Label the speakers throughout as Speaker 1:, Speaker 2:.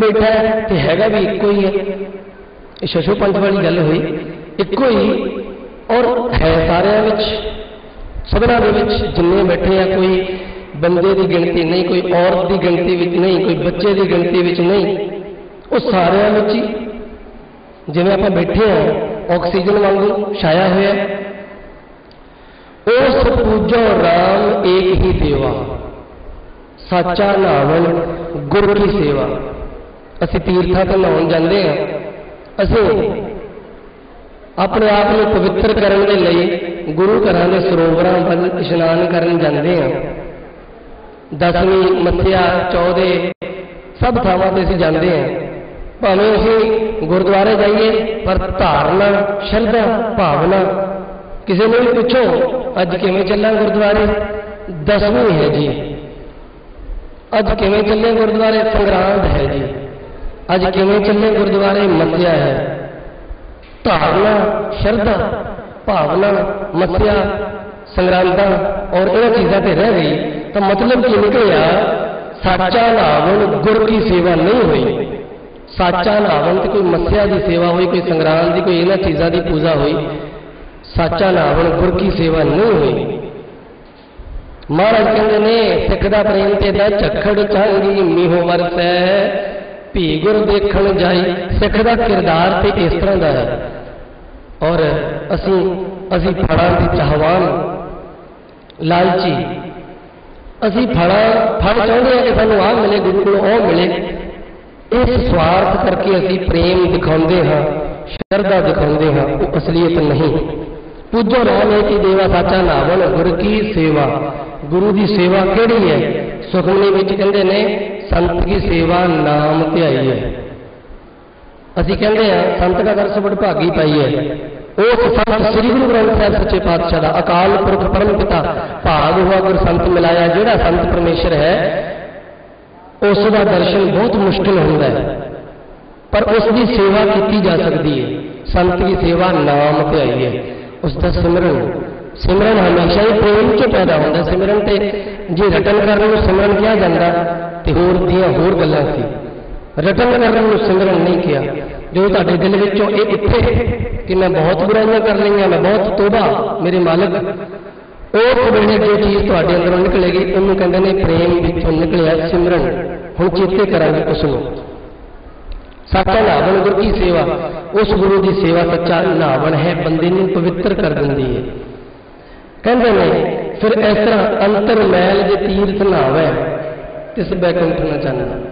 Speaker 1: ਬੈਠਾ ਹੈ ਤੇ ਹੈਗਾ ਵੀ ਇੱਕੋ ਹੀ ਹੈ। ਇਹ ਸ਼ਸ਼ੋ ਪੰਥ ਵਾਲੀ ਗੱਲ ਹੋਈ। ਇੱਕੋ ਹੀ। ਔਰ ਹੈ ਸਾਰਿਆਂ ਵਿੱਚ, ਸਭਨਾਂ ਦੇ ਵਿੱਚ ਜਿੰਨੇ ਬੈਠੇ ਆ, ਕੋਈ ਬੰਦੇ ਦੀ ਗਿਣਤੀ ਨਹੀਂ, ਕੋਈ ਔਰਤ ਦੀ ਗਿਣਤੀ ਵਿੱਚ ਨਹੀਂ, ਕੋਈ ਬੱਚੇ ਦੀ ਗਿਣਤੀ ਵਿੱਚ ਨਹੀਂ। ਉਹ ਸਾਰਿਆਂ ਵਿੱਚ ਹੀ, ਜਿਵੇਂ ਆਪਾਂ ਬੈਠੇ ਆ, ਆਕਸੀਜਨ ਵਾਂਗੂ ਛਾਇਆ ਹੋਇਆ ਉਸ ਪੂਜੋ ਰਾਮ ਏਕ ਹੀ ਦੇਵਾ ਸਾਚਾ ਨਾਵਨ ਗੁਰ ਕੀ ਸੇਵਾ। ਅਸੀਂ ਤੀਰਥਾਂ ਤੇ ਨਹਾਉਣ ਜਾਂਦੇ ਆ ਅਸੀਂ ਆਪਣੇ ਆਪ ਨੂੰ ਪਵਿੱਤਰ ਕਰਨ ਦੇ ਲਈ ਗੁਰੂ ਘਰਾਂ ਦੇ ਸਰੋਵਰਾਂ ਵੱਲ ਇਸ਼ਨਾਨ ਕਰਨ ਜਾਂਦੇ ਆ ਦਸਵੀਂ, ਮੱਥਿਆ, ਚੌਦੇ ਸਭ ਥਾਵਾਂ ਤੇ ਅਸੀਂ ਜਾਂਦੇ ਆ ਭਾਵੇਂ ਅਸੀਂ ਗੁਰਦੁਆਰੇ ਜਾਈਏ, ਪਰ ਧਾਰਨਾ, ਸ਼ਰਧਾ, ਭਾਵਨਾ ਕਿਸੇ ਨੂੰ ਵੀ ਪੁੱਛੋ, ਅੱਜ ਕਿਵੇਂ ਚੱਲਾਂ ਗੁਰਦੁਆਰੇ? ਦਸਵੀਂ ਹੈ ਜੀ। ਅੱਜ ਕਿਵੇਂ ਚੱਲੇ ਗੁਰਦੁਆਰੇ? ਸੰਗਰਾਂਦ ਹੈ ਜੀ। ਅੱਜ ਕਿਵੇਂ ਚੱਲੇ ਗੁਰਦੁਆਰੇ? ਮੱਸਿਆ ਹੈ। ਧਾਰਨਾ ਸ਼ਰਧਾ, ਭਾਵਨਾ, ਮੱਸਿਆ, ਸੰਗਰਾਂਦਾਂ ਔਰ ਇਹਨਾਂ ਚੀਜ਼ਾਂ ਤੇ ਰਹਿ ਗਈ। ਤਾਂ ਮਤਲਬ ਕੀ ਨਿਕਲਿਆ? ਸਾਚਾ ਨਾਵਨ ਗੁਰ ਕੀ ਸੇਵਾ ਨਹੀਂ ਹੋਈ। ਸਾਚਾ ਨਾਵਨ ਤੇ ਕੋਈ ਮੱਸਿਆ ਦੀ ਸੇਵਾ ਹੋਈ, ਕੋਈ ਸੰਗਰਾਂਦ ਦੀ, ਕੋਈ ਇਹਨਾਂ ਚੀਜ਼ਾਂ ਦੀ ਪੂਜਾ ਹੋਈ। ਸਾਚਾ ਨਾਵਨ ਗੁਰ ਕੀ ਸੇਵਾ ਨਹੀਂ ਹੋਈ। ਮਹਾਰਾਜ ਕਹਿੰਦੇ ਨੇ, ਸਿੱਖ ਦਾ ਪ੍ਰੇਮ ਤੇ ਦਾ ਝੱਖੜ ਚਾਂਗੀ ਮੀਹੋ ਵਰਸੈ। ਭੀ ਗੁਰ ਦੇਖਣ ਜਾਈ, ਸਿੱਖ ਦਾ ਕਿਰਦਾਰ ਤੇ ਇਸ ਤਰ੍ਹਾਂ ਦਾ ਹੈ। ਔਰ ਅਸੀਂ ਅਸੀਂ ਫੜਾਂ ਦੇ ਚਾਹਵਾਨ ਲਾਲਚੀ। ਅਸੀਂ ਫੜਾਂ, ਫੜ ਚਾਹੁੰਦੇ ਹਾਂ ਕਿ ਸਾਨੂੰ ਆਹ ਮਿਲੇ, ਗੁਰੂ ਕੋਲੋਂ ਉਹ ਮਿਲੇ। ਇਸ ਸਵਾਰਥ ਕਰਕੇ ਅਸੀਂ ਪ੍ਰੇਮ ਦਿਖਾਉਂਦੇ ਹਾਂ, ਸ਼ਰਧਾ ਦਿਖਾਉਂਦੇ ਹਾਂ, ਉਹ ਅਸਲੀਅਤ ਨਹੀਂ। ਪੂਜੋ ਰਾਮ ਹੈ ਕਿ ਦੇਵਾ, ਸਾਚਾ ਨਾਵਨ ਗੁਰ ਕੀ ਸੇਵਾ? ਗੁਰੂ ਦੀ ਸੇਵਾ ਕਿਹੜੀ ਹੈ? ਸੁਖਮਨੀ ਵਿੱਚ ਕਹਿੰਦੇ ਨੇ, ਸੰਤ ਕੀ ਸੇਵਾ ਨਾਮ ਧਿਆਈ ਹੈ। ਅਸੀਂ ਕਹਿੰਦੇ ਆ ਸੰਤ ਦਾ ਦਰਸ ਵਡਭਾਗੀ ਪਾਈ ਹੈ। ਉਸ ਸੰਤ ਸ੍ਰੀ ਗੁਰੂ ਗ੍ਰੰਥ ਸਾਹਿਬ ਸੱਚੇ ਪਾਤਸ਼ਾਹ ਦਾ ਅਕਾਲ ਪੁਰਖ ਪਰਮ ਪਿਤਾ, ਭਾਗ ਹੋਆ ਗੁਰ ਸੰਤ ਮਿਲਾਇਆ, ਜਿਹੜਾ ਸੰਤ ਪਰਮੇਸ਼ਰ ਹੈ, ਉਸ ਦਾ ਦਰਸ਼ਨ ਬਹੁਤ ਮੁਸ਼ਕਿਲ ਹੁੰਦਾ ਹੈ। ਪਰ ਉਸ ਦੀ ਸੇਵਾ ਕੀਤੀ ਜਾ ਸਕਦੀ ਹੈ। ਸੰਤ ਦੀ ਸੇਵਾ ਨਾਮ ਧਿਆਈ ਹੈ। ਉਸ ਦਾ ਸਿਮਰਨ ਸਿਮਰਨ ਹਮੇਸ਼ਾ ਹੀ ਪ੍ਰੇਮ ਚ ਪੈਦਾ ਹੁੰਦਾ। ਸਿਮਰਨ ਤੇ ਜੇ ਰਟਨ ਕਰਨ ਨੂੰ ਸਿਮਰਨ ਕਿਹਾ ਜਾਂਦਾ, ਤੇ ਹੋਰ ਦੀਆਂ ਹੋਰ ਗੱਲਾਂ ਸੀ। ਰਟਨ ਕਰਨ ਨੂੰ ਸਿਮਰਨ ਨਹੀਂ ਕਿਹਾ। ਜੋ ਤੁਹਾਡੇ ਦਿਲ ਵਿੱਚੋਂ ਇਹ ਉੱਠੇ ਕਿ ਮੈਂ ਬਹੁਤ ਬੁਰਾਈਆਂ ਕਰ ਲਈਆਂ, ਮੈਂ ਬਹੁਤ ਤੋਬਾ, ਮੇਰੇ ਮਾਲਕ, ਉਹ ਵੇਲੇ ਜੋ ਚੀਜ਼ ਤੁਹਾਡੇ ਅੰਦਰੋਂ ਨਿਕਲੇਗੀ, ਉਹਨੂੰ ਕਹਿੰਦੇ ਨੇ ਪ੍ਰੇਮ ਵਿੱਚੋਂ ਨਿਕਲਿਆ ਸਿਮਰਨ। ਹੁਣ ਚੇਤੇ ਕਰਾਂਗੇ ਉਸ ਨੂੰ ਸੱਚਾ ਨਾਵਨ ਗੁਰੂ ਦੀ ਸੇਵਾ? ਉਸ ਗੁਰੂ ਦੀ ਸੇਵਾ ਸੱਚਾ ਨਾਵਣ ਹੈ, ਬੰਦੇ ਨੂੰ ਪਵਿੱਤਰ ਕਰ ਦਿੰਦੀ ਹੈ। ਕਹਿੰਦੇ ਨੇ, ਫਿਰ ਇਸ ਤਰ੍ਹਾਂ ਅੰਤਰ ਮੈਲ ਜੇ ਤੀਰਥ ਨਾਵੇ ਤਿਸ ਬੈਕੁੰਠ ਨਾ ਚਾਨਣਾ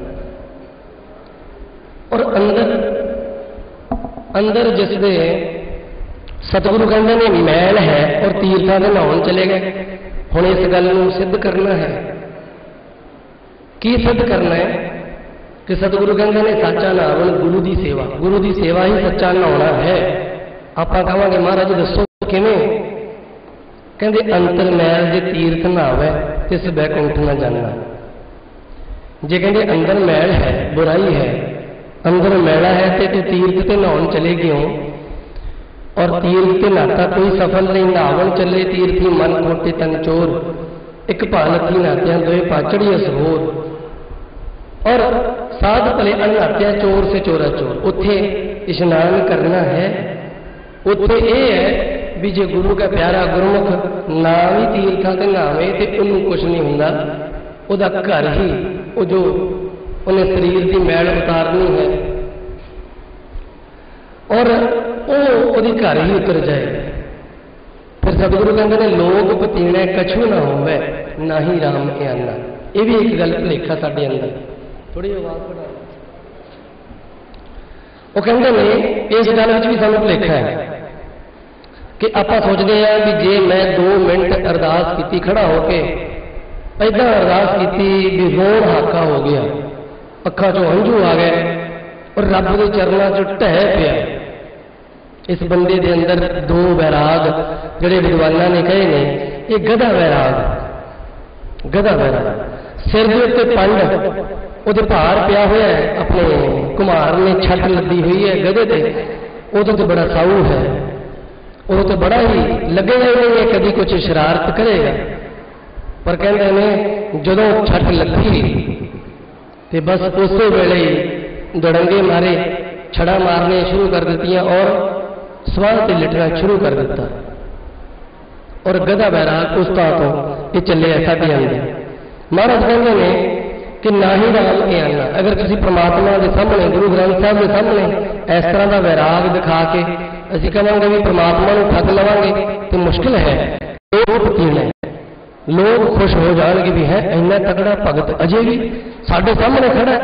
Speaker 1: ਔਰ ਅੰਦਰ ਅੰਦਰ ਜਿਸ ਦੇ ਸਤਿਗੁਰੂ ਕਹਿੰਦੇ ਨੇ ਮੈਲ ਹੈ ਔਰ ਤੀਰਥਾਂ ਦੇ ਨਹਾਉਣ ਚਲੇ ਗਏ। ਹੁਣ ਇਸ ਗੱਲ ਨੂੰ ਸਿੱਧ ਕਰਨਾ ਹੈ। ਕੀ ਸਿੱਧ ਕਰਨਾ ਹੈ? ਕਿ ਸਤਿਗੁਰੂ ਕਹਿੰਦੇ ਨੇ, ਸੱਚਾ ਨਾਮ ਗੁਰੂ ਦੀ ਸੇਵਾ, ਗੁਰੂ ਦੀ ਸੇਵਾ ਹੀ ਸੱਚਾ ਨਹਾਉਣਾ ਹੈ। ਆਪਾਂ ਕਹਾਂਗੇ, ਮਹਾਰਾਜ, ਦੱਸੋ ਕਿਵੇਂ ਕਹਿੰਦੇ ਅੰਤਰ ਮੈਲ ਜੇ ਤੀਰਥ ਨਾਵੇ ਤਿਸ ਬੈਕੁੰਠ ਨਾ ਜਾਣਨਾ ਜੇ ਕਹਿੰਦੇ ਅੰਦਰ ਮੈਲ ਹੈ, ਬੁਰਾਈ ਹੈ, ਅੰਦਰ ਮੈਲਾ ਹੈ ਤੇ ਤੂੰ ਤੀਰਥ ਤੇ ਨਹਾਉਣ ਚਲੇ ਗਿਓ, ਔਰ ਤੀਰਥ ਤੇ ਨਾਤਾ ਕੋਈ ਸਫਲ ਨਹੀਂ ਨਹਾਵਣ ਚੱਲੇ ਤੀਰਥੀ ਮਨ ਕੋਟੇ ਤਨ ਚੋਰ, ਇੱਕ ਭਾਲਤੀ ਨਾਤਿਆਂ ਦੋਏ ਪਾਚੜੀ ਅਸਹੋਰ ਔਰ ਸਾਧ ਭਲੇ ਅਨਾਤਿਆ ਚੋਰ ਸੇ ਚੋਰਾ ਚੋਰ, ਉੱਥੇ ਇਸ਼ਨਾਨ ਕਰਨਾ ਹੈ, ਉੱਥੇ ਇਹ ਹੈ ਵੀ ਜੇ ਗੁਰੂ ਦਾ ਪਿਆਰਾ ਗੁਰਮੁਖ ਨਾ ਵੀ ਤੀਰਥਾਂ ਤੇ ਨਾਵੇ ਤੇ ਉਹਨੂੰ ਕੁਝ ਨਹੀਂ ਹੁੰਦਾ, ਉਹਦਾ ਘਰ ਹੀ ਉਹ ਜੋ ਉਹਨੇ ਸਰੀਰ ਦੀ ਮੈਲ ਉਤਾਰਨੀ ਹੈ। ਔਰ ਉਹ ਉਹਦੀ ਘਰ ਹੀ ਉਤਰ ਜਾਏ। ਫਿਰ ਸਤਿਗੁਰੂ ਕਹਿੰਦੇ ਨੇ, ਲੋਕ ਪਤੀਣੇ ਕਛੂ ਨਾ ਹੋਵੇ, ਨਾ ਹੀ ਰਾਮ ਆਨਾ ਇਹ ਵੀ ਇੱਕ ਗੱਲ ਭਲੇਖਾ ਸਾਡੇ ਅੰਦਰ। ਥੋੜੀ ਆਵਾਜ਼ ਵਧਾ ਉਹ ਕਹਿੰਦੇ ਨੇ, ਇਸ ਗੱਲ ਵਿੱਚ ਵੀ ਸਾਨੂੰ ਭਲੇਖਾ ਹੈ। ਕਿ ਆਪਾਂ ਸੋਚਦੇ ਆ ਵੀ ਜੇ ਮੈਂ 2 ਮਿੰਟ ਅਰਦਾਸ ਕੀਤੀ ਖੜਾ ਹੋ ਕੇ ਐਦਾਂ ਅਰਦਾਸ ਕੀਤੀ ਵੀ ਰੋਣ ਹਾਕਾ ਹੋ ਗਿਆ ਅੱਖਾਂ 'ਚੋਂ ਹੰਝੂ ਆ ਗਏ ਔਰ ਰੱਬ ਦੇ ਚਰਨਾਂ 'ਚ ਢਹਿ ਪਿਆ ਇਸ ਬੰਦੇ ਦੇ ਅੰਦਰ ਦੋ ਵੈਰਾਗ ਜਿਹੜੇ ਵਿਦਵਾਨਾਂ ਨੇ ਕਹੇ ਨੇ ਇਹ ਗਧਾ ਵੈਰਾਗ ਗਧਾ ਵੈਰਾਗ ਸਿਰ ਦੇ ਉੱਤੇ ਪੰਡ ਉਹਦੇ ਭਾਰ ਪਿਆ ਹੋਇਆ ਹੈ ਆਪਣੇ ਕੁਮਾਰ ਨੇ ਛੱਟ ਲੱਦੀ ਹੋਈ ਹੈ ਗਧੇ ਤੇ ਉਹਦੇ ਤੇ ਬੜਾ ਸਾਊ ਹੈ ਉਹ ਤੇ ਬੜਾ ਹੀ ਲੱਗੇਗਾ ਹੀ ਨਹੀਂ ਇਹ ਕਦੀ ਕੁਝ ਸ਼ਰਾਰਤ ਕਰੇਗਾ ਪਰ ਕਹਿੰਦੇ ਨੇ ਜਦੋਂ ਛੱਟ ਲੱਗੀ ਤੇ ਬਸ ਉਸੇ ਵੇਲੇ ਦੜੰਗੇ ਮਾਰੇ ਛੜਾ ਮਾਰਨੇ ਸ਼ੁਰੂ ਕਰ ਦਿੱਤੀਆਂ ਔਰ ਸਵਾਹ ਤੇ ਲਿਟਣਾ ਸ਼ੁਰੂ ਕਰ ਦਿੱਤਾ ਔਰ ਗਦਾ ਬੈਰਾਗ ਉਸਤਾਦ ਤੋਂ ਇਹ ਚੱਲਿਆ ਸਾਡੇ ਅੰਦਰ ਮਹਾਰਾਜ ਕਹਿੰਦੇ ਨੇ ਕਿ ਨਾ ਹੀ ਰਾਮ ਇਹ ਆਨਾ ਅਗਰ ਤੁਸੀਂ ਪ੍ਰਮਾਤਮਾ ਦੇ ਸਾਹਮਣੇ ਗੁਰੂ ਗ੍ਰੰਥ ਸਾਹਿਬ ਦੇ ਸਾਹਮਣੇ ਇਸ ਤਰ੍ਹਾਂ ਦਾ ਵੈਰਾਗ ਦਿਖਾ ਕੇ ਅਸੀਂ ਕਹਾਂਗੇ ਵੀ ਪ੍ਰਮਾਤਮਾ ਨੂੰ ਠੱਗ ਲਵਾਂਗੇ ਤੇ ਮੁਸ਼ਕਲ ਹੈ ਲੋਕ ਪੀਣਾ ਲੋਕ ਖੁਸ਼ ਹੋ ਜਾਣਗੇ ਵੀ ਹੈ, ਇੰਨਾ ਤਗੜਾ ਭਗਤ ਅਜੇ ਵੀ ਸਾਡੇ ਸਾਹਮਣੇ ਖੜਾ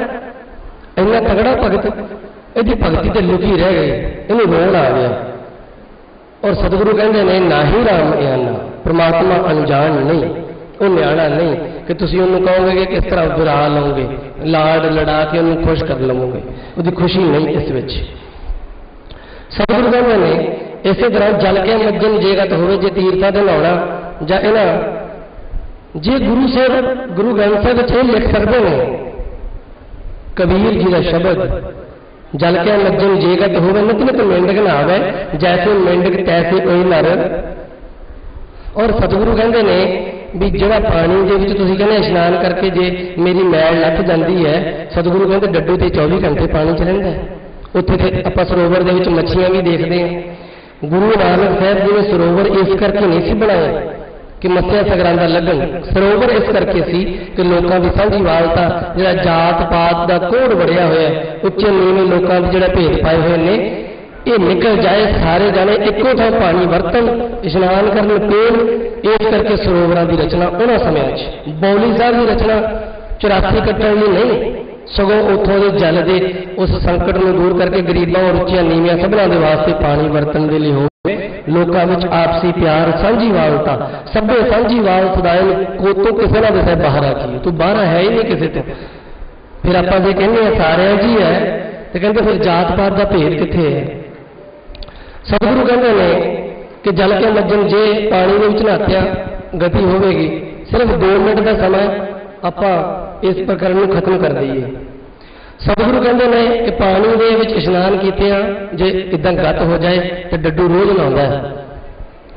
Speaker 1: ਇੰਨਾ ਤਗੜਾ ਭਗਤ, ਇਹਦੀ ਭਗਤੀ ਤੇ ਲੁਕੀ ਰਹਿ ਗਏ, ਇਹਨੂੰ ਰੋਣ ਆ ਗਿਆ। ਔਰ ਸਤਿਗੁਰੂ ਕਹਿੰਦੇ ਨੇ, ਨਾ ਹੀ ਰਾਮ ਗਿਆਨਾ ਪ੍ਰਮਾਤਮਾ ਅਣਜਾਣ ਨਹੀਂ, ਉਹ ਨਿਆਣਾ ਨਹੀਂ, ਕਿ ਤੁਸੀਂ ਉਹਨੂੰ ਕਹੋਗੇ ਕਿ ਕਿਸ ਤਰ੍ਹਾਂ ਬੁਰਾ ਲਓਗੇ, ਲਾਡ ਲੜਾ ਕੇ ਉਹਨੂੰ ਖੁਸ਼ ਕਰ ਲਵੋਗੇ। ਉਹਦੀ ਖੁਸ਼ੀ ਨਹੀਂ ਇਸ ਵਿੱਚ। ਸਤਿਗੁਰੂ ਕਹਿੰਦੇ ਨੇ ਇਸੇ ਤਰ੍ਹਾਂ ਜਲ ਕੇ ਮੱਜਨ ਜੇਗਤ ਹੋਵੇ, ਜੇ ਤੀਰਥਾਂ ਦੇ ਨਹਾਉਣਾ ਜਾਂ ਇਹਨਾਂ, ਜੇ ਗੁਰੂ ਸਾਹਿਬ, ਗੁਰੂ ਗ੍ਰੰਥ ਸਾਹਿਬ ਵਿੱਚ ਇਹ ਲਿਖ ਸਕਦੇ ਨੇ, ਕਬੀਰ ਜੀ ਦਾ ਸ਼ਬਦ, ਜਲ ਕੇ ਮੱਜਨ ਜੇਗਤ ਹੋਵੇ, ਨਿਤ ਨਿਤ ਮੇਂਡਕ ਨਾ ਆਵੇ ਜੈਸੇ ਮੇਂਡਕ ਤੈਸੇ ਕੋਈ ਨਰ ਔਰ ਸਤਿਗੁਰੂ ਕਹਿੰਦੇ ਨੇ ਵੀ ਜਿਹੜਾ ਪਾਣੀ ਦੇ ਵਿੱਚ ਤੁਸੀਂ ਕਹਿੰਦੇ ਇਸ਼ਨਾਨ ਕਰਕੇ ਜੇ ਮੇਰੀ ਮੈਲ ਲੱਥ ਜਾਂਦੀ ਹੈ, ਸਤਿਗੁਰੂ ਕਹਿੰਦੇ ਡੱਡੂ ਤੇ 24 ਘੰਟੇ ਪਾਣੀ ਚ ਰਹਿੰਦਾ ਹੈ। ਉੱਥੇ ਤੇ ਆਪਾਂ ਸਰੋਵਰ ਦੇ ਵਿੱਚ ਮੱਛੀਆਂ ਵੀ ਦੇਖਦੇ ਹਾਂ। ਗੁਰੂ ਨਾਨਕ ਸਾਹਿਬ ਜੀ ਨੇ ਸਰੋਵਰ ਇਸ ਕਰਕੇ ਨਹੀਂ ਸੀ ਬਣਾਇਆ ਕਿ ਮੱਸਿਆ ਸਗਰਾਂਦਾ ਲੱਗਣ। ਸਰੋਵਰ ਇਸ ਕਰਕੇ ਸੀ ਕਿ ਲੋਕਾਂ ਦੀ ਸਾਂਝੀ ਵਾਲਤਾ ਜਿਹੜਾ ਜਾਤ ਪਾਤ ਦਾ ਕੋੜ ਵੜਿਆ ਹੋਇਆ ਹੈ, ਉੱਚੇ ਨੀਵੇਂ ਲੋਕਾਂ ਦੇ ਜਿਹੜਾ ਭੇਦ ਪਾਏ ਹੋਏ ਨੇ ਇਹ ਨਿਕਲ ਜਾਏ ਸਾਰੇ ਜਾਣੇ ਇੱਕੋ ਥਾਂ ਪਾਣੀ ਵਰਤਣ ਇਸ਼ਨਾਨ ਕਰਨ ਪੀਣ ਇਸ ਕਰਕੇ ਸਰੋਵਰਾਂ ਦੀ ਰਚਨਾ ਉਹਨਾਂ ਸਮਿਆਂ 'ਚ ਬੌਲੀ ਸਾਹਿਬ ਦੀ ਰਚਨਾ 84 ਕੱਟਣ ਲਈ ਨਹੀਂ ਸਗੋਂ ਉੱਥੋਂ ਦੇ ਜਲ ਦੇ ਉਸ ਸੰਕਟ ਨੂੰ ਦੂਰ ਕਰਕੇ ਗਰੀਬਾਂ ਔਰ ਉੱਚੀਆਂ ਨੀਵੀਆਂ ਸਭਨਾਂ ਦੇ ਵਾਸਤੇ ਪਾਣੀ ਵਰਤਣ ਦੇ ਲਈ ਹੋਵੇ ਲੋਕਾਂ ਵਿੱਚ ਆਪਸੀ ਪਿਆਰ ਸਾਂਝੀ ਵਾਲਤਾ ਸਭੇ ਸਾਂਝੀ ਵਾਲ ਸਦਾਇ ਕੋਤੋਂ ਕਿਸੇ ਨਾ ਦਿਸੇ ਬਾਹਰ ਆ ਕੀ ਤੂੰ ਬਾਹਰ ਹੈ ਹੀ ਨਹੀਂ ਕਿਸੇ ਤੋਂ। ਫਿਰ ਆਪਾਂ ਜੇ ਕਹਿੰਦੇ ਆ ਸਾਰਿਆਂ ਜੀ ਹੈ, ਤੇ ਕਹਿੰਦੇ ਫਿਰ ਜਾਤ ਪਾਤ ਦਾ ਭੇਦ ਕਿੱਥੇ ਹੈ? ਸਤਿਗੁਰੂ ਕਹਿੰਦੇ ਨੇ ਕਿ ਜਲ ਕੇ ਮੱਜਨ ਜੇ ਪਾਣੀ ਦੇ ਵਿੱਚ ਨਹਾਤਿਆ ਗਤੀ ਹੋਵੇਗੀ, ਸਿਰਫ 2 ਮਿੰਟ ਦਾ ਸਮਾਂ ਆਪਾਂ ਇਸ ਪ੍ਰਕਰਨ ਨੂੰ ਖਤਮ ਕਰ ਦਈਏ। ਸਤਿਗੁਰੂ ਕਹਿੰਦੇ ਨੇ ਕਿ ਪਾਣੀ ਦੇ ਵਿੱਚ ਇਸ਼ਨਾਨ ਕੀਤਿਆਂ ਜੇ ਇਦਾਂ ਗੱਤ ਹੋ ਜਾਏ ਤੇ ਡੱਡੂ ਰੋਜ਼ ਨਹਾਉਂਦਾ ਹੈ।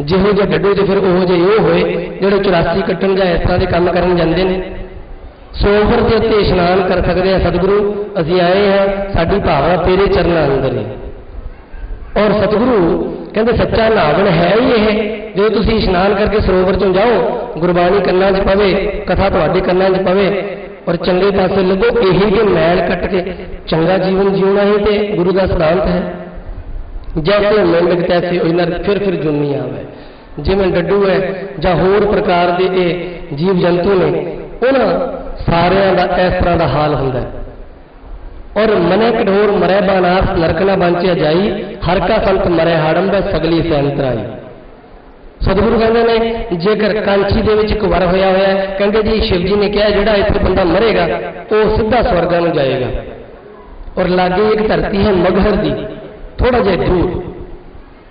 Speaker 1: ਜਿਹੋ ਜਿਹੇ ਡੱਡੂ ਤੇ ਫਿਰ ਉਹੋ ਜਿਹੇ ਉਹ ਹੋਏ, ਜਿਹੜੇ 84 ਕੱਟਣ ਜਾਂ ਇਸ ਤਰ੍ਹਾਂ ਦੇ ਕੰਮ ਕਰਨ ਜਾਂਦੇ ਨੇ। ਸੋਵਰ ਦੇ ਉੱਤੇ ਇਸ਼ਨਾਨ ਕਰ ਸਕਦੇ ਆ ਸਤਿਗੁਰੂ, ਅਸੀਂ ਆਏ ਹਾਂ ਸਾਡੀ ਭਾਵਨਾ ਤੇਰੇ ਚਰਨਾਂ ਅੰਦਰ ਹੈ। ਔਰ ਸਤਿਗੁਰੂ ਕਹਿੰਦੇ, ਸੱਚਾ ਨਾਵਣ ਹੈ ਹੀ ਇਹ। ਜੇ ਤੁਸੀਂ ਇਸ਼ਨਾਨ ਕਰਕੇ ਸਰੋਵਰ ਚੋਂ ਜਾਓ, ਗੁਰਬਾਣੀ ਕੰਨਾਂ 'ਚ ਪਵੇ, ਕਥਾ ਤੁਹਾਡੇ ਕੰਨਾਂ 'ਚ ਪਵੇ ਔਰ ਚੰਗੇ ਪਾਸੇ ਲੱਗੋ ਇਹੀ ਕਿ ਮੈਲ ਕੱਟ ਕੇ ਚੰਗਾ ਜੀਵਨ ਜਿਉਣਾ ਹੀ ਤੇ ਗੁਰੂ ਦਾ ਸਿਧਾਂਤ ਹੈ। ਜੈਸੇ ਮਿੰਦਕ ਤੈਸੇ ਉਹਨਾਂ ਫਿਰ ਫਿਰ ਜੁਨੀ ਆਵੇ। ਜਿਵੇਂ ਡੱਡੂ ਹੈ ਜਾਂ ਹੋਰ ਪ੍ਰਕਾਰ ਦੇ ਇਹ ਜੀਵ ਜੰਤੂ ਨੇ, ਉਹਨਾਂ ਸਾਰਿਆਂ ਦਾ ਇਸ ਤਰ੍ਹਾਂ ਦਾ ਹਾਲ ਹੁੰਦਾ ਹੈ। ਔਰ ਮਨੇ ਕਠੋਰ ਮਰੇ ਬਾਨਾਸ ਨਰਕਣਾ ਨਾ ਜਾਈ ਹਰ ਕਾ ਸੰਤ ਮਰੇ ਦਾ ਸਗਲੀ ਸੈਂਤਰਾਈ ਸਤਿਗੁਰੂ ਕਹਿੰਦੇ ਨੇ, ਜੇਕਰ ਕਾਂਚੀ ਦੇ ਵਿੱਚ ਇੱਕ ਵਰ ਹੋਇਆ ਹੋਇਆ ਕਹਿੰਦੇ ਜੀ ਸ਼ਿਵ ਜੀ ਨੇ ਕਿਹਾ, ਜਿਹੜਾ ਇੱਥੇ ਬੰਦਾ ਮਰੇਗਾ, ਉਹ ਸਿੱਧਾ ਸਵਰਗਾਂ ਨੂੰ ਜਾਏਗਾ। ਔਰ ਲਾਗੇ ਇੱਕ ਧਰਤੀ ਹੈ ਮਗਹਰ ਦੀ ਥੋੜਾ ਜਿਹਾ ਦੂਰ।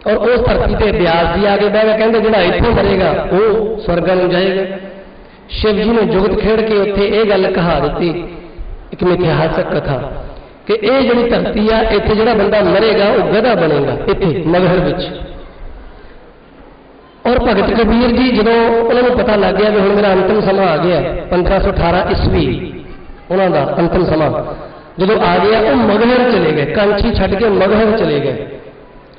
Speaker 1: ਔਰ ਉਸ ਧਰਤੀ ਤੇ ਬਿਆਸ ਜੀ ਆ ਕੇ ਬਹਿ ਗਿਆ ਕਹਿੰਦੇ ਜਿਹੜਾ ਇੱਥੇ ਮਰੇਗਾ, ਉਹ ਸਵਰਗਾਂ ਨੂੰ ਜਾਏਗਾ। ਸ਼ਿਵ ਜੀ ਨੇ ਜੁਗਤ ਖੇਡ ਕੇ ਉੱਥੇ ਇਹ ਗੱਲ ਕਹਾ ਦਿੱਤੀ, ਇੱਕ ਮਿਥਿਹਾਸਕ ਕਥਾ, ਕਿ ਇਹ ਜਿਹੜੀ ਧਰਤੀ ਆ, ਇੱਥੇ ਜਿਹੜਾ ਬੰਦਾ ਮਰੇਗਾ, ਉਹ ਗਧਾ ਬਣੇਗਾ, ਇੱਥੇ, ਮਗਹਰ ਵਿੱਚ। ਔਰ ਭਗਤ ਕਬੀਰ ਜੀ ਜਦੋਂ ਉਹਨਾਂ ਨੂੰ ਪਤਾ ਲੱਗ ਗਿਆ ਵੀ ਹੁਣ ਮੇਰਾ ਅੰਤਿਮ ਸਮਾਂ ਆ ਗਿਆ 1518 ਈਸਵੀ, ਉਹਨਾਂ ਦਾ ਅੰਤਿਮ ਸਮਾਂ। ਜਦੋਂ ਆ ਗਿਆ, ਉਹ ਮਗਹਰ ਚਲੇ ਗਏ ਕਾਂਚੀ ਛੱਡ ਕੇ ਮਗਹਰ ਚਲੇ ਗਏ।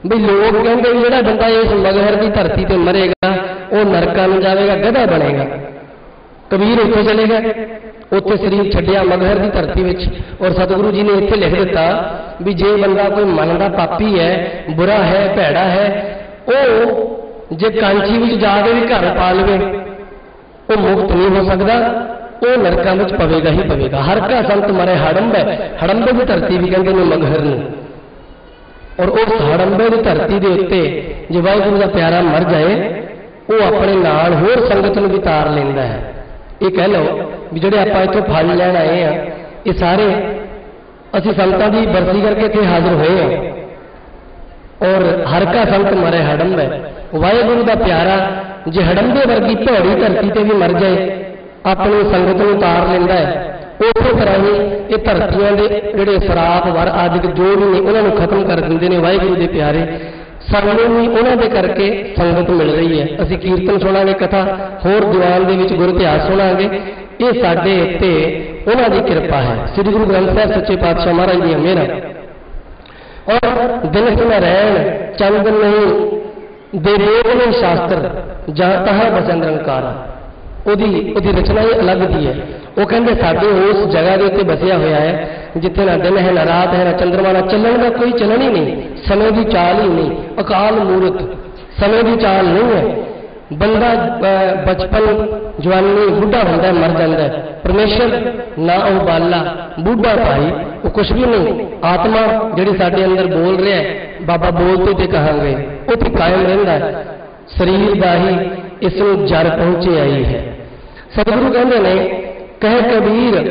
Speaker 1: ਵੀ ਲੋਕ ਕਹਿੰਦੇ ਜਿਹੜਾ ਬੰਦਾ ਇਸ ਮਗਹਰ ਦੀ ਧਰਤੀ ਤੇ ਮਰੇਗਾ, ਉਹ ਨਰਕਾਂ ਨੂੰ ਜਾਵੇਗਾ, ਗਧਾ ਬਣੇਗਾ। ਕਬੀਰ ਉੱਥੇ ਚਲੇ ਗਏ। ਉੱਥੇ ਸਰੀਰ ਛੱਡਿਆ ਮਗਹਰ ਦੀ ਧਰਤੀ ਵਿੱਚ। ਔਰ ਸਤਿਗੁਰੂ ਜੀ ਨੇ ਇੱਥੇ ਲਿਖ ਦਿੱਤਾ ਵੀ ਜੇ ਬੰਦਾ ਕੋਈ ਮਨ ਦਾ ਪਾਪੀ ਹੈ, ਬੁਰਾ ਹੈ, ਭੈੜਾ ਹੈ, ਉਹ ਜੇ ਕਾਂਚੀ ਵਿੱਚ ਜਾ ਕੇ ਵੀ ਘਰ ਪਾ ਲਵੇ, ਉਹ ਮੁਕਤ ਨਹੀਂ ਹੋ ਸਕਦਾ, ਉਹ ਨਰਕਾਂ ਵਿੱਚ ਪਵੇਗਾ ਹੀ ਪਵੇਗਾ। ਹਰ ਕਾ ਸੰਤ ਮਰੇ ਹੈ। ਹੜੰਬੇ ਦੀ ਧਰਤੀ ਵੀ ਕਹਿੰਦੇ ਨੇ ਮਗਹਰ ਨੂੰ। ਔਰ ਉਸ ਹੜੰਬੇ ਦੀ ਧਰਤੀ ਦੇ ਉੱਤੇ ਜੇ ਵਾਹਿਗੁਰੂ ਦਾ ਪਿਆਰਾ ਮਰ ਜਾਏ, ਉਹ ਆਪਣੇ ਨਾਲ ਹੋਰ ਸੰਗਤ ਨੂੰ ਵੀ ਤਾਰ ਲੈਂਦਾ ਹੈ। ਇਹ ਕਹਿ ਲਓ ਵੀ ਜਿਹੜੇ ਆਪਾਂ ਇੱਥੋਂ ਫਲ ਲੈਣ ਆਏ ਆ, ਇਹ ਸਾਰੇ ਅਸੀਂ ਸੰਤਾਂ ਦੀ ਬਰਸੀ ਕਰਕੇ ਇੱਥੇ ਹਾਜ਼ਰ ਹੋਏ ਆ। ਔਰ ਹਰ ਕਾ ਸੰਤ ਮਰੇ ਹੈ। ਵਾਹਿਗੁਰੂ ਦਾ ਪਿਆਰਾ, ਜੇ ਹੜੰਬੇ ਵਰਗੀ ਭੌੜੀ ਧਰਤੀ ਤੇ ਵੀ ਮਰ ਜਾਏ, ਆਪਣੀ ਸੰਗਤ ਨੂੰ ਤਾਰ ਲੈਂਦਾ ਹੈ। ਉਸੇ ਤਰ੍ਹਾਂ ਹੀ ਇਹ ਧਰਤੀਆਂ ਦੇ ਜਿਹੜੇ ਸਰਾਪ, ਵਰ ਆਦਿਕ ਜੋ ਵੀ ਨੇ, ਉਹਨਾਂ ਨੂੰ ਖਤਮ ਕਰ ਦਿੰਦੇ ਨੇ ਵਾਹਿਗੁਰੂ ਦੇ ਪਿਆਰੇ। ਸਾਨੂੰ ਵੀ ਉਹਨਾਂ ਦੇ ਕਰਕੇ ਸੰਗਤ ਮਿਲ ਰਹੀ ਹੈ। ਅਸੀਂ ਕੀਰਤਨ ਸੁਣਾਂਗੇ, ਕਥਾ ਹੋਰ ਦੀਵਾਨ ਦੇ ਵਿੱਚ ਗੁਰ ਇਤਿਹਾਸ ਸੁਣਾਂਗੇ। ਇਹ ਸਾਡੇ ਉੱਤੇ ਉਹਨਾਂ ਦੀ ਕਿਰਪਾ ਹੈ। ਸ੍ਰੀ ਗੁਰੂ ਗ੍ਰੰਥ ਸਾਹਿਬ ਸੱਚੇ ਪਾਤਸ਼ਾਹ ਮਹਾਰਾਜ ਦੀਆਂ ਮਿਹਰਾਂ। ਔਰ ਦਿਨ ਹਿਮ ਰਹਿਣ, ਚੰਦ ਨਹੀਂ ਦੇ ਸ਼ਾਸਤਰ ਜਾਂ ਤਹਾ ਬਸਨ ਰੰਕਾਰਾ ਉਹਦੀ ਉਹਦੀ ਰਚਨਾ ਹੀ ਅਲੱਗ ਦੀ ਹੈ। ਉਹ ਕਹਿੰਦੇ, ਸਾਡੇ ਉਸ ਜਗ੍ਹਾ ਦੇ ਉੱਤੇ ਬਸਿਆ ਹੋਇਆ ਹੈ, ਜਿੱਥੇ ਨਾ ਦਿਨ ਹੈ, ਨਾ ਰਾਤ ਹੈ, ਨਾ ਚੰਦਰਮਾ, ਨਾ ਚੱਲਣ ਦਾ ਕੋਈ ਚਲਣ ਹੀ ਨਹੀਂ। ਸਮੇਂ ਦੀ ਚਾਲ ਹੀ ਨਹੀਂ। ਅਕਾਲ ਮੂਰਤ। ਸਮੇਂ ਦੀ ਚਾਲ ਨਹੀਂ ਹੈ। ਬੰਦਾ ਬਚਪਨ ਜਵਾਨੀ ਬੁੱਢਾ ਹੁੰਦਾ, ਮਰ ਜਾਂਦਾ ਹੈ। ਪਰਮੇਸ਼ਰ ਨਾ ਉਹ ਬਾਲਾ ਬੁੱਢਾ ਭਾਈ, ਉਹ ਕੁਝ ਵੀ ਨਹੀਂ। ਆਤਮਾ ਜਿਹੜੀ ਸਾਡੇ ਅੰਦਰ ਬੋਲ ਰਿਹਾ ਹੈ, ਬਾਬਾ ਬੋਲਤੇ ਤੇ ਕਹਾਂਗੇ, ਉਹ ਤੇ ਕਾਇਮ ਰਹਿੰਦਾ ਸਰੀਰ ਦਾ ਹੀ ਇਸ ਨੂੰ ਜੜ ਪਹੁੰਚੇ ਆਈ ਹੈ। ਸਤਿਗੁਰੂ ਕਹਿੰਦੇ ਨੇ, ਕਹਿ ਕਬੀਰ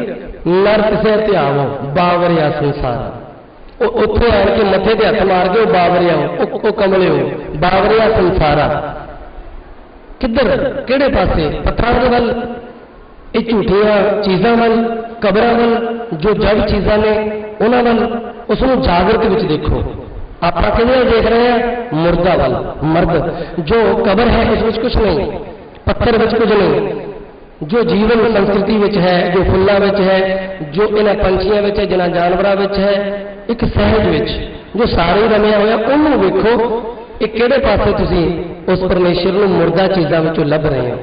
Speaker 1: ਨਰ ਤਿਸੇ ਧਿਆਵੋ ਬਾਵਰਿਆ ਸੰਸਾਰ। ਉਹ ਉੱਥੇ ਆਣ ਕੇ ਮੱਥੇ ਤੇ ਹੱਥ ਮਾਰ ਕੇ ਉਹ ਬਾਵਰਿਆ ਉਹ ਕਮਲਿਓ ਬਾਵਰਿਆ ਸੰਸਾਰਾ। ਕਿੱਧਰ? ਕਿਹੜੇ ਪਾਸੇ? ਪੱਥਰਾਂ ਦੇ ਵੱਲ? ਇਹ ਝੂਠੀਆਂ ਚੀਜ਼ਾਂ ਵੱਲ? ਕਬਰਾਂ ਵੱਲ? ਜੋ ਜੜ ਚੀਜ਼ਾਂ ਨੇ ਉਹਨਾਂ ਵੱਲ? ਉਸ ਨੂੰ ਜਾਗਰਤ ਵਿੱਚ ਦੇਖੋ। ਆਪਾਂ ਕਿਵੇਂ ਦੇਖ ਰਹੇ ਹਾਂ? ਮੁਰਦਾ ਵੱਲ, ਮਰਦ। ਜੋ ਕਬਰ ਹੈ, ਇਸ ਵਿੱਚ ਕੁਝ ਨਹੀਂ। ਪੱਥਰ ਵਿੱਚ ਕੁਝ ਨਹੀਂ। ਜੋ ਜੀਵਨ ਸੰਸਕ੍ਰਿਤੀ ਵਿੱਚ ਹੈ, ਜੋ ਫੁੱਲਾਂ ਵਿੱਚ ਹੈ, ਜੋ ਇਹਨਾਂ ਪੰਛੀਆਂ ਵਿੱਚ ਹੈ, ਜਿਨ੍ਹਾਂ ਜਾਨਵਰਾਂ ਵਿੱਚ ਹੈ, ਇੱਕ ਸਹਿਜ ਵਿੱਚ, ਜੋ ਸਾਰੇ ਰਮਿਆ ਹੋਇਆ, ਉਹਨੂੰ ਵੇਖੋ। ਇਹ ਕਿਹੜੇ ਪਾਸੇ ਤੁਸੀਂ ਉਸ ਪਰਮੇਸ਼ਰ ਨੂੰ ਮੁਰਦਾ ਚੀਜ਼ਾਂ ਵਿੱਚੋਂ ਲੱਭ ਰਹੇ ਹੋ?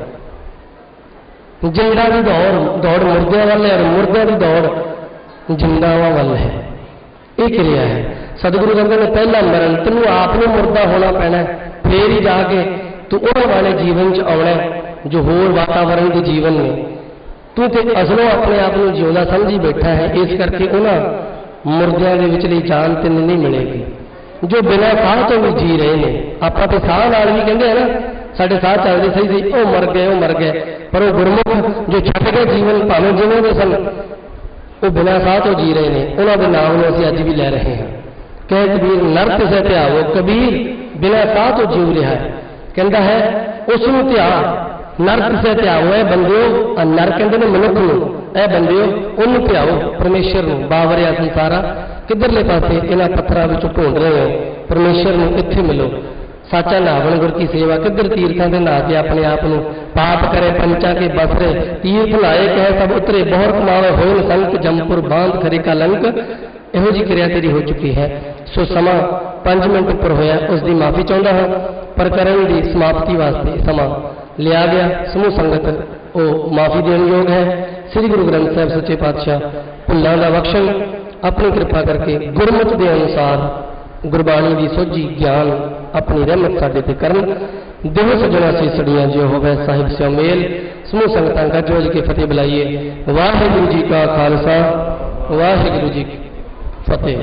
Speaker 1: ਜਿੰਦਾ ਦੀ ਦੌੜ ਦੌੜ ਮੁਰਦਿਆਂ ਵੱਲ ਹੈ ਮੁਰਦਿਆਂ ਦੀ ਦੌੜ ਜਿੰਦਾਵਾਂ ਵੱਲ ਹੈ। ਇਹ ਕਿਰਿਆ ਹੈ। ਸਤਿਗੁਰੂ ਕਹਿੰਦੇ ਨੇ ਪਹਿਲਾ ਮਰਨ ਤੈਨੂੰ ਆਪ ਨੂੰ ਮੁਰਦਾ ਹੋਣਾ ਪੈਣਾ ਹੈ, ਫੇਰ ਹੀ ਜਾ ਕੇ ਤੂੰ ਉਹਨਾਂ ਵਾਲੇ ਜੀਵਨ 'ਚ ਆਉਣਾ ਜੋ ਹੋਰ ਵਾਤਾਵਰਣ ਦੇ ਜੀਵਨ ਨੇ। ਤੂੰ ਤੇ ਅਸਲੋਂ ਆਪਣੇ ਆਪ ਨੂੰ ਜਿਉਂਦਾ ਸਮਝੀ ਬੈਠਾ ਹੈ ਇਸ ਕਰਕੇ ਉਹਨਾਂ ਮੁਰਦਿਆਂ ਦੇ ਵਿੱਚ ਲਈ ਜਾਨ ਤੈਨੂੰ ਨਹੀਂ ਮਿਲੇਗੀ। ਜੋ ਬਿਨਾਂ ਸਾਹ ਤੋਂ ਵੀ ਜੀ ਰਹੇ ਨੇ, ਆਪਾਂ ਤੇ ਸਾਹ ਨਾਲ ਵੀ ਕਹਿੰਦੇ ਆ ਨਾ, ਸਾਡੇ ਸਾਹ ਚੱਲਦੇ ਸਹੀ ਸਹੀ, ਉਹ ਮਰ ਗਏ, ਉਹ ਮਰ ਗਏ। ਪਰ ਉਹ ਗੁਰਮੁਖ ਜੋ ਛੱਡ ਗਏ ਜੀਵਨ ਭਾਵੇਂ ਜਿਵੇਂ ਦੇ ਸਨ, ਉਹ ਬਿਨਾਂ ਸਾਹ ਤੋਂ ਜੀ ਰਹੇ ਨੇ। ਉਹਨਾਂ ਦੇ ਨਾਮ ਨੂੰ ਅਸੀਂ ਅੱਜ ਵੀ ਲੈ ਰਹੇ ਹਾਂ। ਕਹੇ ਕਬੀਰ ਨਰ ਤਿਸੈ ਧਿਆਵੋ, ਕਬੀਰ ਬਿਨਾਂ ਸਾਹ ਤੋਂ ਜੀਵ ਰਿਹਾ ਹੈ। ਕਹਿੰਦਾ ਹੈ, ਉਸ ਨੂੰ ਧਿਆ ਨਰ ਤਿਸੈ ਧਿਆਵੋ, ਇਹ ਬੰਦਿਓ ਆਹ ਨਰ ਕਹਿੰਦੇ ਨੇ ਮਨੁੱਖ ਨੂੰ, ਇਹ ਬੰਦਿਓ, ਉਹਨੂੰ ਧਿਆਓ, ਪਰਮੇਸ਼ਰ ਨੂੰ, ਬਾਵਰਿਆ ਸੰਸਾਰਾ। ਕਿੱਧਰਲੇ ਪਾਸੇ ਇਹਨਾਂ ਪੱਥਰਾਂ ਵਿੱਚੋਂ ਢੂੰਡ ਰਹੇ ਹੋ? ਪਰਮੇਸ਼ਰ ਨੂੰ ਕਿੱਥੇ ਮਿਲੋ? ਸਾਚਾ ਨਾਵਣ ਗੁਰ ਕੀ ਸੇਵਾ? ਕਿੱਧਰ ਤੀਰਥਾਂ ਦੇ ਨਾਂ ਤੇ ਆਪਣੇ ਆਪ ਨੂੰ ਪਾਪ ਕਰੇ, ਪੰਚਾਂ ਕੇ ਬਸਰੇ ਤੀਰਥ ਲਾਏ ਕਹਿ ਸਭ ਉਤਰੇ, ਬਹੁਤ ਕਮਾਵੇ ਹੋਇ ਸੰਕ ਜੰਪੁਰ ਬਾਂਧ ਖਰੇ ਕਾ ਲੰਕ। ਇਹੋ ਜੀ ਕਿਰਿਆ ਤੇਰੀ ਹੋ ਚੁੱਕੀ ਹੈ। ਸੋ ਸਮਾਂ 5 ਮਿੰਟ ਉੱਪਰ ਹੋਇਆ, ਉਸ ਦੀ ਮਾਫੀ ਚਾਹੁੰਦਾ ਹਾਂ, ਪਰ ਕਰਨ ਦੀ ਸਮਾਪਤੀ ਵਾਸਤੇ ਸਮਾਂ ਲਿਆ ਗਿਆ। ਸਮੂਹ ਸੰਗਤ, ਉਹ ਮਾਫੀ ਦੇਣ ਯੋਗ ਹੈ। ਸ੍ਰੀ ਗੁਰੂ ਗ੍ਰੰਥ ਸਾਹਿਬ ਸੱਚੇ ਪਾਤਸ਼ਾਹ, ਭੁੱਲਾਂ ਦਾ ਬਖਸ਼ਣ। ਆਪਣੀ ਕਿਰਪਾ ਕਰਕੇ ਗੁਰਮਤ ਦੇ ਅਨੁਸਾਰ ਗੁਰਬਾਣੀ ਦੀ ਸੋਝੀ ਗਿਆਨ ਆਪਣੀ ਰਹਿਮਤ ਸਾਡੇ ਤੇ ਕਰਨ। ਦੇਹ ਸਜਣਾ ਸੀ ਸੜੀਆਂ ਜਿਉ ਹੋਵੇ, ਸਾਹਿਬ ਸਿਓ ਮੇਲ। ਸਮੂਹ ਸੰਗਤਾਂ ਗੱਜ ਵੱਜ ਕੇ ਫਤਿਹ ਬੁਲਾਈਏ। ਵਾਹਿਗੁਰੂ ਜੀ ਕਾ ਖਾਲਸਾ, ਵਾਹਿਗੁਰੂ ਜੀ ਕੀ ਫਤਿਹ।